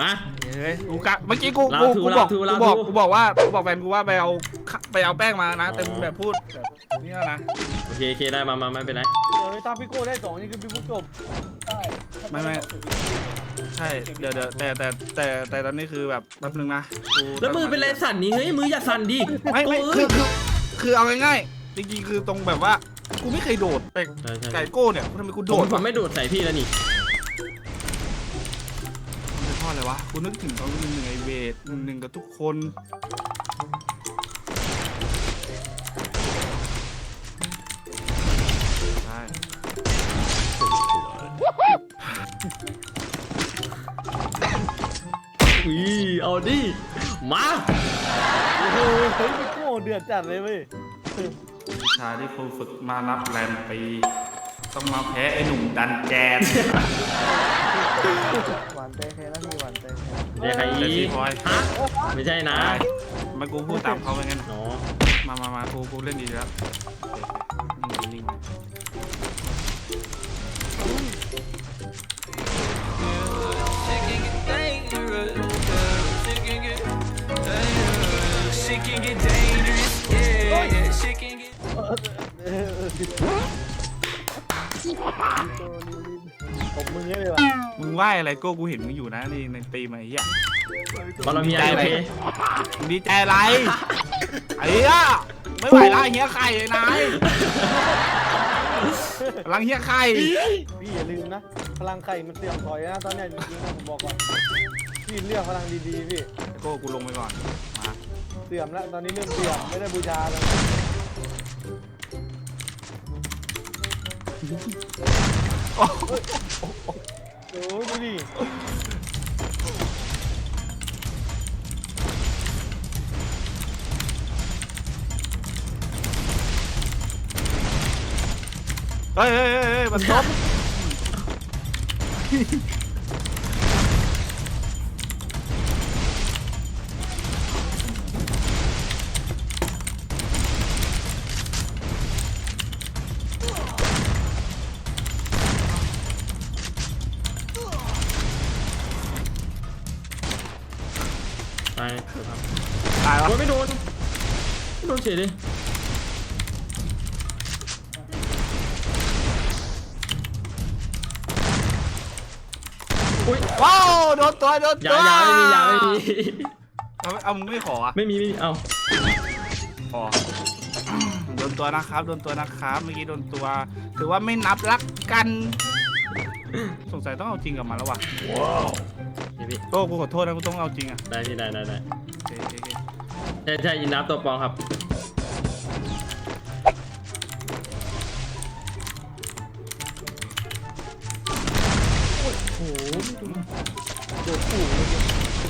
มา เฮ้ยกูกะเมื่อกี้กูลากูทูกูบอกลาทูกูลาบอกทูกูบอกว่ากูบอกแฟนกูว่าไปเอาขไปเอาแป้งมานะแต่อ๋อมึงแบบพูดแบบนี่นะโอเคโอเคได้มามาไม่เป็นไรเออถ้าพี่โก้ได้สองนี่คือพี่ฟุกจบไม่ไม่ใช่เดี๋ยวเดี๋ยวแต่แต่แต่แต่ตอนนี้คือแบบแป๊บนึงนะกูแล้วมือเป็นไรสั่นนี่เฮ้ยมืออย่าสั่นดิไม่ไม่โอ้ยคือคือคือเอาง่ายๆจริงๆคือตรงแบบว่ากูไม่เคยโดดไปใช่ใช่ ไก่โก้เนี่ยทำไมกูโดโดดดผมวะไม่โดดใส่พี่แล้วนี่ อะไรวะกูนึกถึงตอนหนึ่งไอเวทหนึ่งกับทุกคนใช่อุ้ยเอาดิ มาโอ้โหเฮ้ยพี่โก้เดือดจัดเลยเว้ย วิชาที่ครูฝึกมานับแรมปี ต้องมาแพ้ไอ้หนุ่มดันแจนหวานเต้แค่นั้นมีหวานเต้แค่เดี๋ยวใครอีเดี๋ยวพี่กพลอยฮะไม่ใช่นะได้มากูพูดตามเขาไปงั้น เนาะมามามากูกูเล่นดีแล้วนิ่งๆ ไหว้อะไรโก้กูเห็นมึงอยู่นะในในตีมาไอ้เหี้ยบอลมีใจโอไหมเคมึงดีใจอะไรไอ้เหี้ยไม่ไหวแล้วไอ้เหี้ยไข่ไอ้นายกำลังเหี้ยไข่พี่อย่าลืมนะ พลังไข่มันเสื่อมถอยนะตอนเนี้ยจริงๆนะผมบอกก่อนพี่เลือกพลังดีๆพี่โก้กูลงไปก่อนมาเสื่อมแล้วตอนนี้เริ่มเสื่อมไม่ได้บูชาแล้ว โอ้ยดูดิเฮ้ยเฮ้ ยเฮ้ยเฮ้ยมันตบไปเถอะครับตายวะโอ้ยไม่โดนไม่โดนเฉยดิอุ้ยว้าวโดนตัวโดนยาตัวยาไม่มียาไม่มีเอาเอามึงไม่ขออะไม่มีไม่มีเอาขอโดนตัวนะครับโดนตัวนะครับเมื่อกี้โดนตัว ถือว่าไม่นับรักกัน สงสัยต้องเอาจริงกับมันแล้ววะนี่ พี่โต้กูขอโทษนะกูต้องเอาจริงอะได้พี่ได้ได้ได้โอเคโอเคโอเคใช่ใช่อินนับตัวปลองครับโดดขู่เลยโ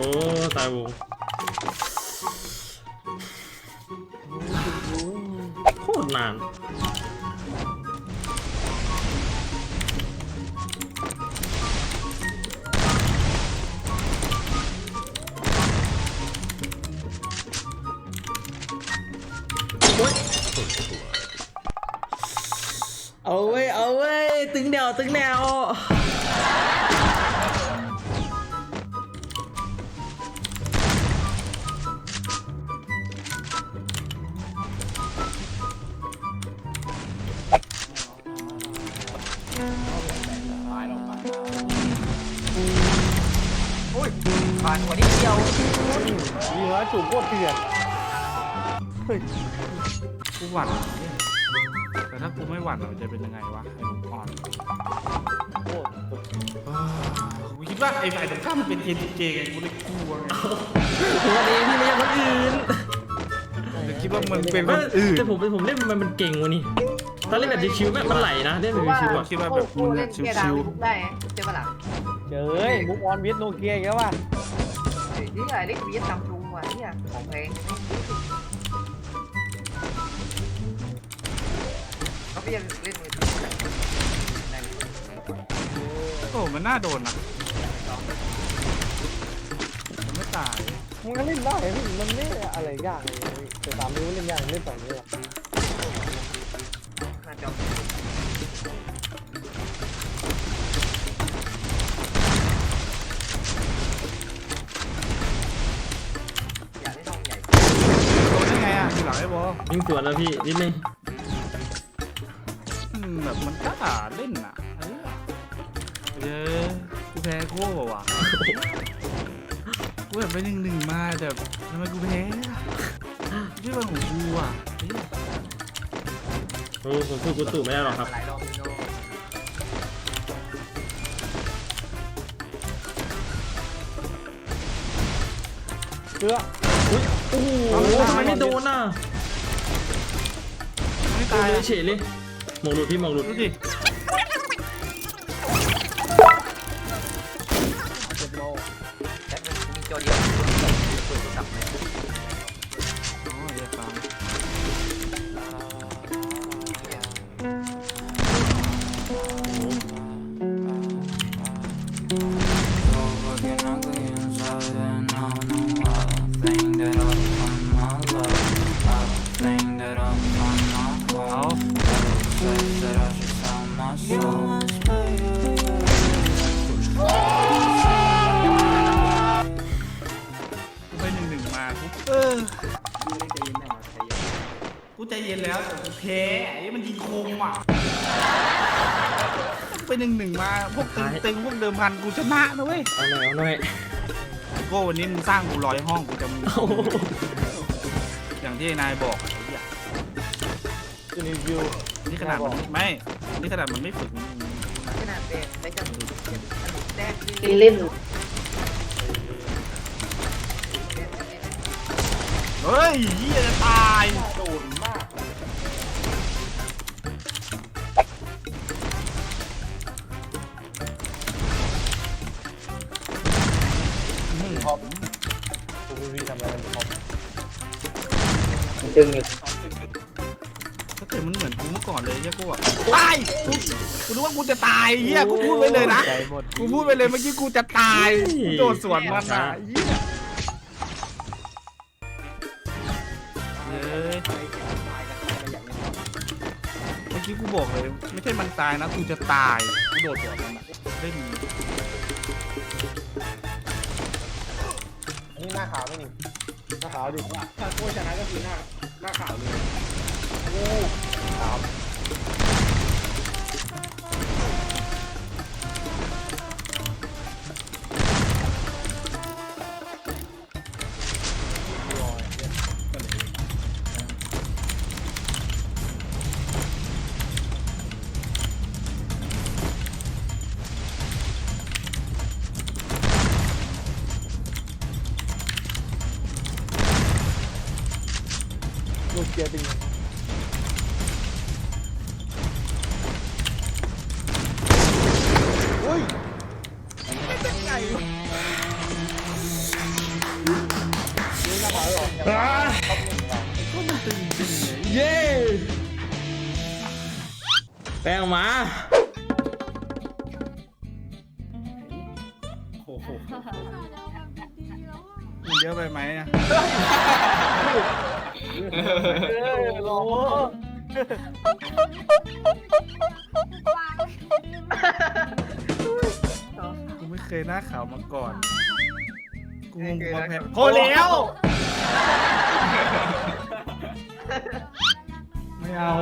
อ้ตายวงโคตรนานเอาเว้ย เอาเว้ย ตึงแนวตึงแนว มีร้อยจูบโคตรเถื่อนเฮ้ยกูหวั่นเนี่ยแต่ถ้ากูไม่หวั่นมันจะเป็นยังไงวะไอ้หนุ่มอ่อนโคตรกูคิดว่าไอ้ฝ่ายตรงข้ามมันเป็นเจนเจไงกูเลยกลัวไงตัวเองพี่ไม่ใช่คนอื่นกูเลยคิดว่ามึงเป็นคนอื่นแต่ผมเป็นผมเล่นมันมันเก่งวะนี่ถ้าเล่นแบบชิวๆแม่งมันไหลนะเล่นแบบชิวๆอะคิดว่าแบบมึงเล่อะนเกียร์ดาชิววทุกได้ไงเจ้าปะล่ะเจ้ยมุกออนวิทโนเกียอีกแล้วว่ะนี่ไงเล็กวีซัมซุงว่ะเนี่ย ของแพงเขาไม่ยังเล่นมือถือโอ้มันน่าโดนนะมันไม่ตาย มันก็เล่นได้พี่มันไม่อะไรยากเลยแต่ตามรู้เล่นยากเล่นสองนี้หรอะ ทีหลังไอ้บอลยิงสวนแล้วพี่นิดนึงอืมแบบมันกล้าเล่นอะเออเย้กูแพ้โค้ว่ะกูแบบไปหนึ่งหนึ่งมาแต่ทำไมกูแพ้อะชื่อว่าของกูอะเฮ้ยโอ้ผมสู้กูตู่ไม่ได้หรอกครับ หลายรอบโนเพื่อโอ้โหทำไมไม่โดนอะไม่ ตายเลอะเฉยเลยหมองหลุดพี่หมองหลุดดูดิเจ็ดโลแต่มันมีจอเดียวเปิดโทรศัพท์เลยอ๋อเดี๋ยวฟังโอ้โห กูไปหนึ่งหนึ่งมากูเออกูใจเย็นแล้วแต่กูแพ้ไอ้มันยิงคมอะไปหนึ่งหนึ่งมาพวกตึงตึงพวกเดิมพันกูชนะนะเว้ยเอาหน่อยเอาหน่อยก็วันนี้มึงสร้างกูร้อยห้องกูจะมีโอ้โหอย่างที่ไอ้นายบอกไอ้เหี้ยจะรีวิวนี่ขนาดมันไม่ นี่ขนาดมันไม่ฝึกขนาดเป็นได้จะมีอันดับแรกที่เล่นเฮ้ยเหี้ยจะตายโดนมากหอมตัวพี่ทำอะไรกันครับดึงอยู่ อนกูเมื่อก่อนเลยเหี้ยกูอะตายกูกูรู้ว่ากูจะตายเหี้ยกูพูดไว้เลยนะใจหมดกูพูดไปเลยเมื่อกี้กูจะตายกูโดดสวนมันอะเหี้ยเย้ยเมื่อกี้กูบอกเลยไม่ใช่มันตายนะกูจะตายกูโดดสวนมันอะเล่นอันนี้หน้าขาวไม่นี่หน้าขาวดิถ้าโค้ชชนะก็คือหน้าหน้าขาวเลยขาว ลูกเกียร์เป็นยังไงอุ้ยนี่หน้าขาวเหรออ่าก็มันตึงจริงเลยเย้แป้งออกมาโอ้โหมันเยอะไปไหมอะ เออโลกูไม่เคยหน้าขาวมาก่อน กูงงกูมาแพ้พอแล้ว ไม่เอา